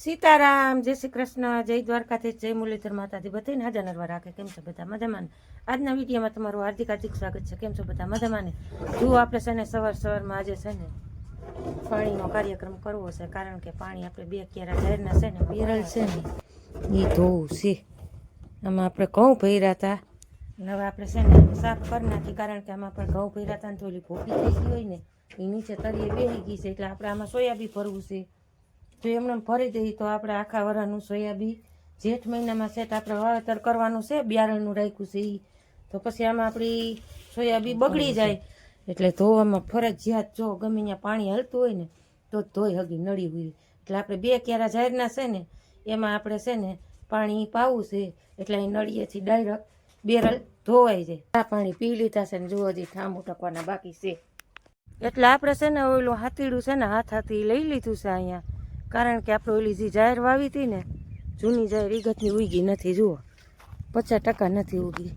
સીતારામ, જય શ્રી કૃષ્ણ, જય દ્વારકાથી જય મુરલીધર માતાજી. બધાને હાજર નરવા રાખે. કેમ છો બધા મજામાં આજના વિડીયોમાં તમારું હાર્દિક હાર્દિક સ્વાગત છે. કેમ છો બધા મજામાં જુઓ આપણે છે ને સવાર સવારમાં આજે છે ને પાણીનો કાર્યક્રમ કરવો છે, કારણ કે પાણી આપણે બે ક્યારા જાહેરના છે ને, બેરલ છે ને એ ધોવું છે. આમાં આપણે ઘઉં ભર્યા હતા. હવે આપણે છે ને સાફ કરી નાખી, કારણ કે આમાં આપણે ઘઉં ભર્યા હતા ને તો ઓલી ભોપી થઈ ગઈ હોય ને એ નીચે તળીએ બેસી ગઈ છે. એટલે આપણે આમાં સોયાબી ભરવું છે. જો એમને ભરી દઈએ તો આપણે આખા વરાનું સોયાબી જેઠ મહિનામાં સેટ આપણે વાવેતર કરવાનું છે બિયારણનું રાખ્યું છે એ તો પછી આમાં આપણી સોયાબી બગડી જાય. એટલે ધોવામાં ફરજિયાત જો ગમે ત્યાં પાણી હલતું હોય ને તો ધોઈ હગી નળી હોય એટલે આપણે બે ક્યારા જાહેરના છે ને એમાં આપણે છે ને પાણી પાવું છે. એટલે અહીં નળીએથી ડાયરેક્ટ બેરલ ધોવાઈ જાય. આ પાણી પી લીધા છે ને જુઓ હજી ઠામું ટકવાના બાકી છે. એટલે આપણે છે ને ઓલું હાથીડું છે ને હાથ હાથી લઈ લીધું છે અહીંયા. કારણ કે આપણે ઓલી જે જાહેર વાવી હતી ને, જૂની જાહેર ઈગતની ઉગી નથી, જુઓ. પચાસ ટકા નથી ઉગી.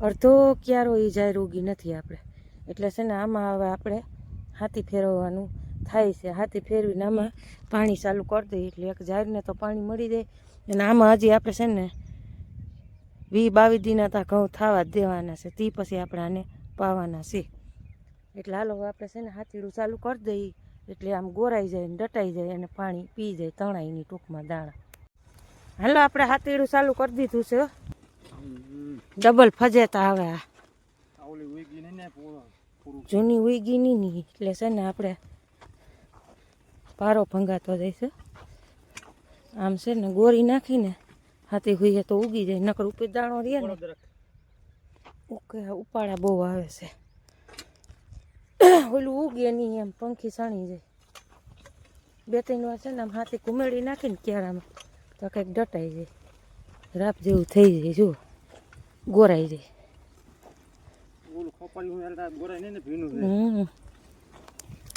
અડધો ક્યારો એ જાહેર ઉગી નથી આપણે. એટલે છે ને આમાં હવે આપણે હાથી ફેરવવાનું થાય છે. હાથી ફેરવીને આમાં પાણી ચાલુ કરી દઈએ. એટલે એક જાહેરને તો પાણી મળી જાય. અને આમાં હજી આપણે છે ને વી બાવીસ દીના તા ઘઉં થવા જ દેવાના છે. તે પછી આપણે આને પાવાના છે. એટલે હાલો આપણે છે ને હાથીડું ચાલુ કરી દઈએ. એટલે આમ ગોરાઈ જાય ને દટાઈ જાય અને પાણી પી જાય તણાઈની ટૂંકમાં દાણા. હાલો આપણે હાથીડું ચાલુ કરી દીધું છે. ડબલ ફજેતા આવે આ. જૂની ઉઈગી નહીં ની એટલે છે ને આપણે પારો ભંગાતો જાય છે. આમ છે ને ગોરી નાખીને હાથી હોઈએ તો ઉગી જાય નકર ઉપર દાણો રહે ને. ઓકે ઉપાડા બહુ આવે છે. ઓલું ઉગે નહીં એમ પંખી સણી જાય. બે ત્રણ વાર છે ને આમ હાથી કુમેડી નાખીને ક્યારામાં તો કંઈક ડટાઈ જાય. રાપ જેવું થઈ જાય જુઓ. ગોરાઈ જાય.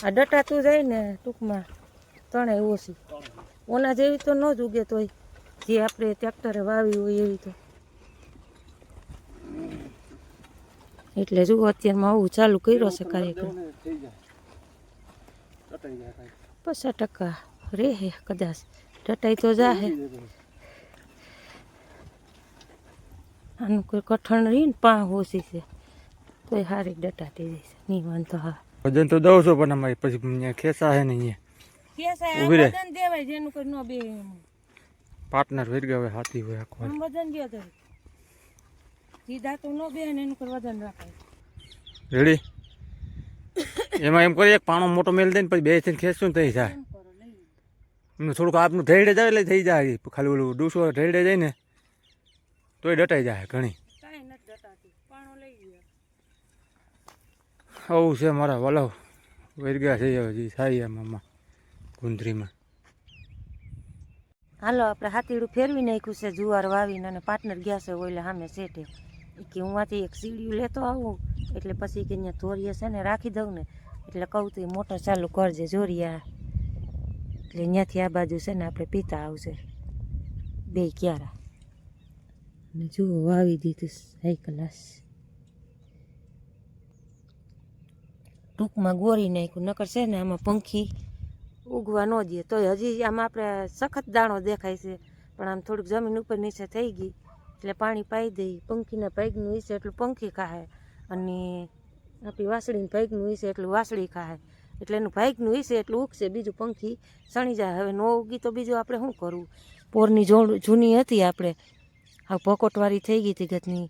આ ડટાતું જાય ને ટૂંકમાં ત્રણેય ઓછી. ઓના જેવી તો ન જ ઉગે તોય. જે આપણે ટ્રેક્ટરે વાવી હોય એવી તો. એટલે જુઓ અત્યારમાં આવું ચાલુ કર્યો છે કાર્યક્રમ. પચાસ ટકા રે હે કદાચ. ડટાઈ તો જાહે. આનું કોઈ કઠણ રહી ને પા ઓછી છે. તોય સારી ડટાતી છે નહીં વાંધો હા. વજન તો દઉં છું પણ અમારી પછી અહીંયા ખેંચા હે ને અહીંયા. રહે. દેવાય જેનું કોઈ ન બે પાર્ટનર વેર ગયો હાથી હોય આખો વજન ગયો તો. સીધા તો ન બે ને એનું કરવા ધ્યાન રાખાય રેડી? એમાં એમ કરી એક પાણો મોટો મેલ દે ને પછી બે થઈને ખેંચશું ને થઈ જાય એમનું થોડુંક આપનું ઢેડે જાય એટલે થઈ જાય. ખાલી ઓલું ડૂસો ઢેડે જાય ને તોય ડટાઈ જાય ઘણી. કાંઈ નથી ડટાતી. પાણો લઈ ગયો આવું છે મારા વલાવ. વેરગા છે હવે જી થાય મામા ગુંદરીમાં. હાલો આપણે હાથીડું ફેરવી નાખ્યું છે જુવાર વાવીને અને પાર્ટનર ગયા છે ઓલે સામે સેટે કે હું આથી એક સીડિયું લેતો આવું એટલે પછી કે અહીંયા ધોરીએ છે ને રાખી દઉં ને એટલે કહું તો એ મોટર ચાલુ કરજે જોરિયા એટલે અહીંયાથી આ બાજુ છે ને આપણે પીતા આવશે. બે ક્યારા. ને જુઓ વાવી દીધું હાઈ ટૂંકમાં ગોરી નાખ્યું નકર છે ને આમાં પંખી ઉગવા ન દે તોય હજી આમાં આપણે સખત દાણો દેખાય છે પણ આમ થોડુંક જમીન ઉપર નીચે થઈ ગઈ. એટલે પાણી પાઈ દઈ પંખીના ભાગનું હશે એટલું પંખી ખાય. અને આપણી વાસળીનું ભાગનું હશે એટલું વાસળી ખાય. એટલે એનું ભાગનું હશે એટલું ઉગશે બીજું પંખી સણી જાય. હવે ન ઉગી તો બીજું આપણે શું કરવું? પોરની જોડ જૂની હતી આપણે. આ ભકોટવાળી થઈ ગઈ હતી ગતની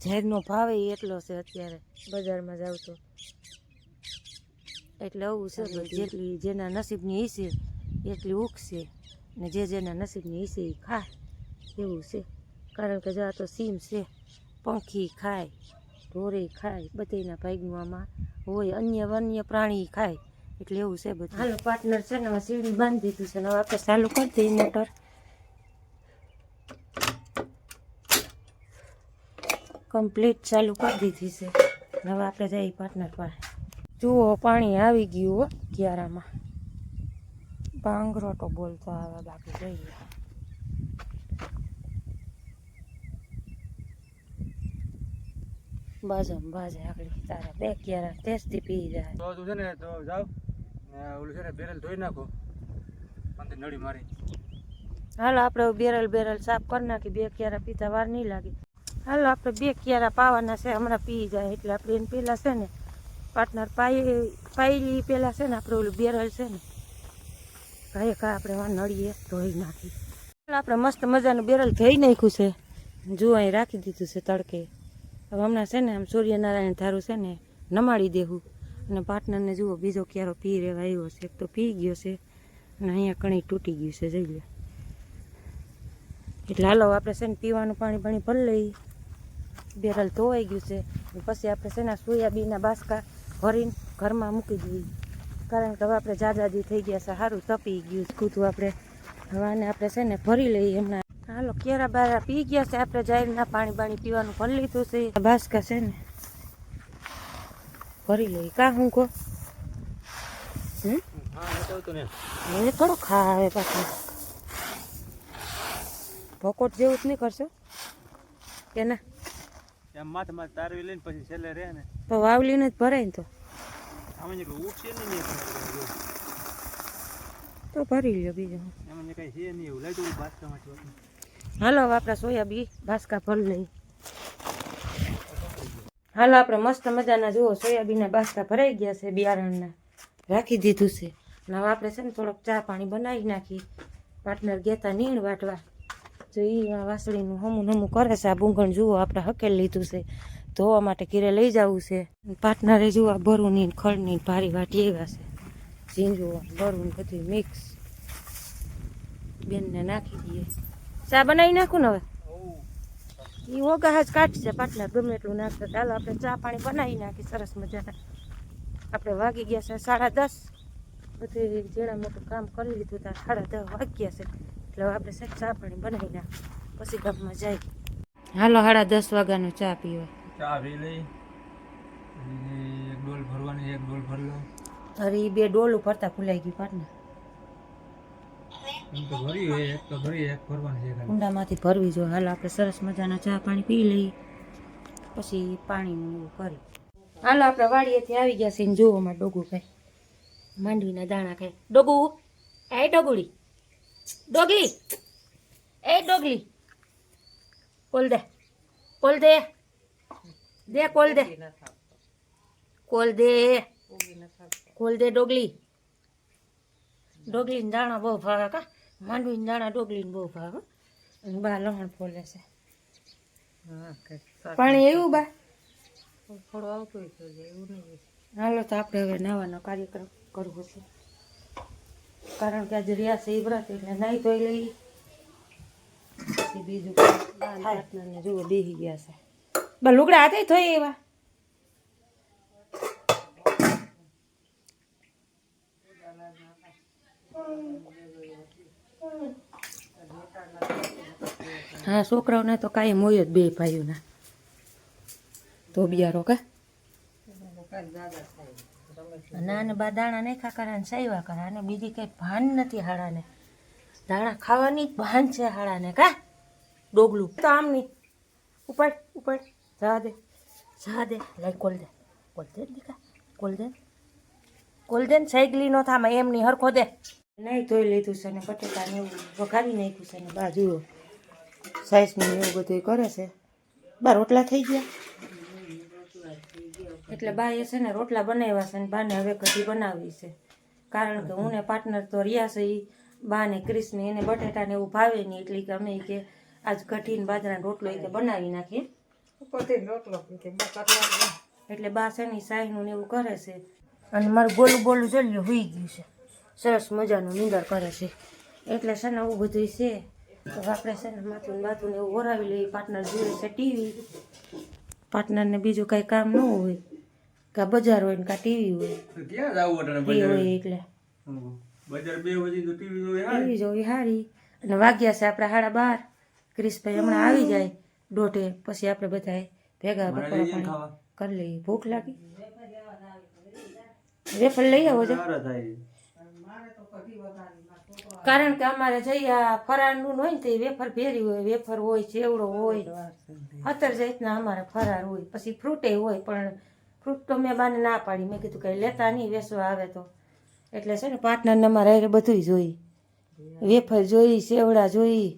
ઝેરનો ભાવ એટલો છે અત્યારે બજારમાં જાવ તો. એટલે આવું છે જેટલી જેના નસીબની હશે એટલી ઉગશે. ને જે જેના નસીબની હશે એ ખાય. એવું છે. કારણ કે જો આ તો સીમ છે, પંખી ખાય, ઢોરે ખાય બધાના ભાગવામાં હોય, અન્ય વન્ય પ્રાણી ખાય, એટલે એવું છે બધું. હાલો પાર્ટનર છે ને સીડી બાંધી દીધું છે, ને હવે આપણે ચાલુ કરી દઈએ મોટર કમ્પ્લીટ ચાલુ કરી દીધી છે. હવે આપણે જઈએ પાર્ટનર પાસે. જુઓ, પાણી આવી ગયું હો, ક્યારામાં. ભાંગરો તો બોલતો આવે, બાકી જોઈએ. બાજમ બાજે આગળ તારા બે ક્યારા ટેસ્ટી પી જાય. તો તું છે ને તો જાવ. ને ઓલું છે ને બેરલ ધોઈ નાખો. અંદર નળી મારી. હાલો આપણે બેરલ બેરલ સાફ કરી નાખી. બે ક્યારા પીતા વાર નહીં લાગે. હાલો આપણે બે ક્યારા પાવાના છે હમણાં પી જાય. એટલે આપણે એને પહેલાં છે ને પાર્ટનર પાઈ પાયેલી પહેલાં છે ને આપણે ઓલું બેરલ છે ને ભાઈ કા આપણે વા નળીએ ધોઈ નાખી. આપણે મસ્ત મજાનું બેરલ ધોઈ નાખ્યું છે. જુઓ અહીં રાખી દીધું છે તડકે. હવે હમણાં છે ને આમ સૂર્યનારાયણ ધારું છે ને નમાડી દેવું અને પાર્ટનરને જુઓ, બીજો ક્યારો પી રહેવા આવ્યો છે. એક તો પી ગયો છે અને અહીંયા કણી તૂટી ગયું છે, જઈ લે એટલે હાલો, આપણે છે ને પીવાનું પાણી પાણી ભરી લઈ. બેરલ ધોવાઈ ગયું છે. પછી આપણે છે ને સોયાબીનના બાસકા ભરીને ઘરમાં મૂકી દઈએ. કારણ કે હવે આપણે જાજાજી થઈ ગયા છે સારું તપી ગયું કૂતું આપણે. હવે આને આપણે છે ને ભરી લઈએ હમણાં. હાલો કેરા બારા પી ગયા છે. આપણે જાહેરના પાણી પાણી પીવાનું ભરી લીધું છે. ભાસ્કા છે ને ભરી લઈએ કા હું કહો મને થોડો ખાવે પાછું. ભોકોટ જેવું જ નહીં કરશો? કે ના? એમ માથે માથે તારવી લઈને પછી છેલ્લે રહે ને. તો વાવલીને જ ભરાય ને તો. ઉઠશે નહીં તો ભરી લ્યો બીજું. એમાં કઈ છે નહીં એવું. લાગ્યું બાસ્કામાં હાલો આપણા સોયાબી બાસકા ભરી લઈએ હાલો, આપણે મસ્ત મજાના જુઓ સોયાબીનના બાસકા ભરાઈ ગયા છે બિયારણના. રાખી દીધું છે. અને હવે આપણે છે ને થોડોક ચા પાણી બનાવી નાખી. પાર્ટનર ગેતા નીણ વાટવા. જો એ વાસળીનું હમું હમું કરે છે, આ બુંગણ જુઓ, આપણે હકેલ લીધું છે. ધોવા માટે ઘીરે લઈ જવું છે. પાર્ટનરે જુઓ આ બરુની ને ખડની ભારી વાટી આવ્યા છે. ઝીંજુઓ ભરું બધું મિક્સ બેનને નાખી દઈએ. ચા બનાવી નાખું ને હવે? એ ઓગા જ કાઢશે પાટલા ગમે એટલું નાખશે ચાલો આપણે ચા પાણી બનાવી નાખી સરસ મજાના. આપણે વાગી ગયા છે સાડા દસ. બધું જેડા મોટું કામ કરી લીધું ત્યાં સાડા દસ વાગ્યા છે. એટલે આપણે સાહેબ ચા પાણી બનાવી નાખ પછી ગામમાં જાય. હાલો સાડા દસ વાગ્યાનો ચા પીવા. ચા પી લઈ. એક ડોલ ભરવાની એક ડોલ ભરી લો. અરે બે ડોલું ભરતા ભૂલાઈ ગયું પાટને એમ તો ભરી હોય એક તો ભરી એક ભરવાની છે ખાલી કુંડામાંથી ભરવી જોઈએ હાલ આપણે સરસ મજાના ચા પાણી પી લઈએ પછી પાણીનું એવું કરી. હાલો આપણે વાડીએથી આવી ગયા છે ને જુઓ માં ડોગું ખાય માંડવીના દાણા ખાય ડોગુ એ ડોગુડી. ડોગલી. એ ડોગલી. કોલ દે. કોલ દે. દે કોલ દે. કોલ દે. કોલ દે ડોગલી. ડોગલી દાણા બહુ ભાવે કા? માંડવીને દાણા ડોગલીને બહુ ભાવે અને બા લણ ફોલે છે. પાણી એવું બા? હાલો તો આપણે હવે નાવાનો કાર્યક્રમ કરવો છે. કારણ કે આજે રહ્યા છે એ વ્રત એટલે નાહી ધોઈ લઈ પછી બીજું પાર્ટનરને જુઓ બેસી ગયા છે. બા લુગડા હાથે ધોઈ એવા હા, છોકરાઓને તો કાંઈ મોય જ બે ભાઈઓના. તો બિયારો કા? ના ને બા દાણા નહીં ખા કરે ને સાયવા કરે. અને બીજી કંઈ ભાન નથી હાડાને દાણા ખાવાની જ ભાન છે હાડાને કા? ડોગલું. તો આમ નહીં. ઉપાડ ઉપાડ. જા દે. જા દે. લાઈ કોલ દે કોલ દે દીકા કોલ દે કોલ દે ને સાયકલી નો થામાં એમની હરખો દે. નહીં ધોઈ લીધું છે ને બટેટા ને એવું વઘારી નાખ્યું છે ને બાજુ સાઈઝનું એવું બધું કરે છે. બા રોટલા થઈ ગયા? એટલે બા એ છે ને રોટલા બનાવ્યા છે ને બાને હવે કઢી બનાવી છે. કારણ કે હું ને પાર્ટનર તો રહ્યા છે ઈ બા ને ક્રિશને એને બટેટા ને એવું ભાવે નહીં એટલે કે અમે કે આજ કઢીને બાજરાનો રોટલો એ કે બનાવી નાખીએ. એટલે બા છે ને સાહીનું ને એવું કરે છે. અને મારું બોલું બોલું જલ્યું હોઈ ગયું છે. સરસ મજાનું નિંદર કરે છે. એટલે છે ને આવું બધું છે. તો આપણે છે ને માથું ને બાથું ને એવું ઓરાવી લઈએ પાર્ટનર જોઈએ છે ટીવી પાર્ટનરને બીજું કાંઈ કામ ન હોય કાં બજાર હોય ને કાં ટીવી હોય. ક્યાં જવું હોય એટલે. બજાર બે વજી તો ટીવી જોઈએ ટીવી જોવી સારી અને વાગ્યા છે આપણે સાડા બાર. ક્રિશભાઈ હમણાં આવી જાય દોઢે. પછી આપણે બધાએ ભેગા બપોરા પાણી કરી લઈએ. ભૂખ લાગી? વેફર લઈ આવો છો સારા થાય. કારણ કે અમારે જઈએ આ ફરાળનું હોય ને તે વેફર ભેરી હોય વેફર હોય ચેવડો હોય. અત્યાર જાતના અમારે ફરાર હોય. પછી ફ્રૂટે હોય પણ ફ્રૂટ તો મેં બાને ના પાડી. મેં કીધું કે લેતા નહીં વેસવા આવે તો. એટલે છે ને પાર્ટનરને અમારે હારે બધુંય જોઈ. વેફર જોઈ સેવડા જોઈ.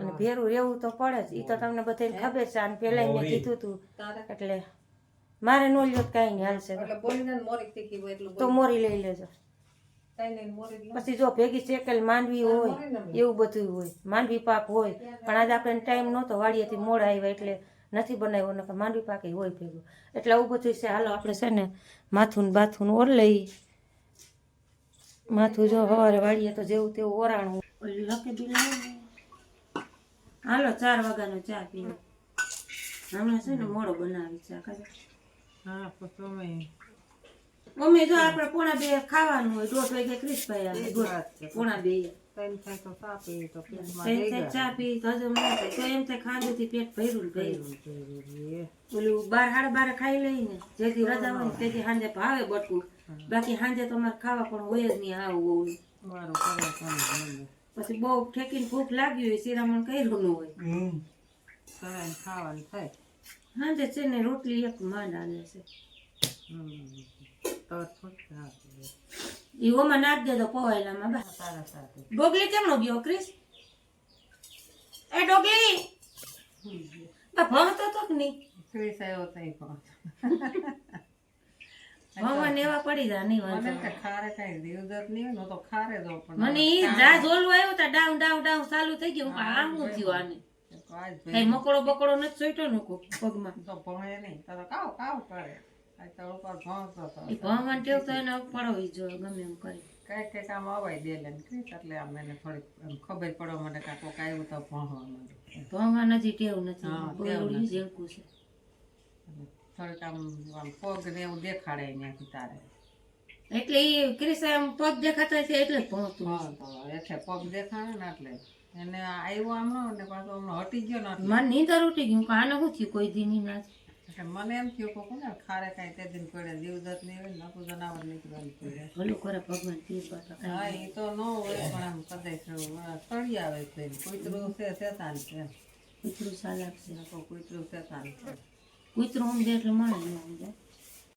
અને ભેરું રહેવું તો પડે જ. એ તો તમને બધાને ખબર છે. અને પેલા મેં કીધું તું. એટલે મારે નો લ્યો તો કાંઈ નહીં હાલશે. તો મોરી લઈ લેજો. પછી જો ભેગી શેકેલ માંડવી હોય એવું બધું હોય. માંડવી પાક હોય. પણ આજે આપણે ટાઈમ નહોતો વાડીએથી મોડા આવ્યા એટલે નથી બનાવ્યો નકર માંડવી પાક હોય ભેગું. એટલે આવું બધું છે. હાલો આપણે છે ને માથું બાથું ઓર લઈ. માથું જો સવારે વાળીએ તો જેવું તેવું ઓરાણું. ઓલી બી લાવો હાલો ચાર વાગ્યાનો ચા પીવો. હમણાં છે ને મોડો બનાવી ચા કાઢો હા તો અમે મમ્મી જો આપણે પોણા બે ખાવાનું હોય દોઢ વાગે ક્રિસભાઈ પોણા બે. ચા પી તો હજમ ના થાય તો એમ થાય ખાધુંથી પેટ ભર્યું ભર્યું. ઓલું બાર હાડ બાર ખાઈ લઈને જેથી રજા હોય તેથી સાંજે ભાવે બટકું. બાકી સાંજે તો અમારે ખાવા પણ હોય જ નહીં આવું હોય. પછી બહુ ઠેકીને ભૂખ લાગી હોય શિરામણ કર્યું ન હોય. ખાવાનું થાય. સાંજે છે ને રોટલી એક માંડ આલે છે. હમ. તો થોડીક રાત રહે. ઈ ઓમાં નાખ દેજો પવાયેલામાં બા સારા સાથે ડોગલી કેમનો ગયો ક્રિસ? એ ડોગલી! ભણતો તો કે નહીં? ક્રિસ આવ્યો તઈ પણ ભણવા ને એવા પડી જા નહીં મને તો ખારે કઈ દિવદર નહીં હોય તો ખારે જાઉં પણ મને ઈ જા જોલું આવ્યો તા ડાઉન ડાઉન ડાઉન ચાલુ થઈ ગયું. હું આ હું થયું આને? કઈ મકડો બકડો નથી સોઈટો નું કો પગમાં. તો ભણે નહીં. તો તો કાવ કાવ કરે. આ તો ઉપર ભણતો તો ભણવાનું ટેવ તો એને પડવી જોઈએ ગમે એમ કરી. કઈ કઈ આમ અવાય દે લે એટલે આમ એને થોડીક ખબર પડવા માટે કાં કોક આવ્યું તો ભણવા માંડે. ભણવા નથી ટેવ નથી હા, ટેવ છે. થોડીક આમ આમ પગ ને એવું દેખાડે અહીંયાથી તારે. એટલે એ ક્રિસ એમ પગ દેખાતા છે એટલે ભણતું એટલે પગ દેખાડે ને એટલે. એને આવ્યો આમ ને પાછો હમણાં હટી ગયો ને મને નીંદર ઉઠી ગયું કાને શું થયું કોઈ દી ની ના મને એમ થયું કે કોને ખારે કાંઈ તે દિન પડે જીવદત નહીં હોય ને નકું જનાવર નીકળવાનું પડે ભલું કરે ભગવાન જીવ હા એ તો ન હોય પણ આમ કદાચ સળી આવે છે કૂતરું છે શેતાન છે. કૂતરું સાલ છે. કુતરું કૂતરું શેતાન છે. કૂતરું સમજે એટલે માણસ ન સમજે.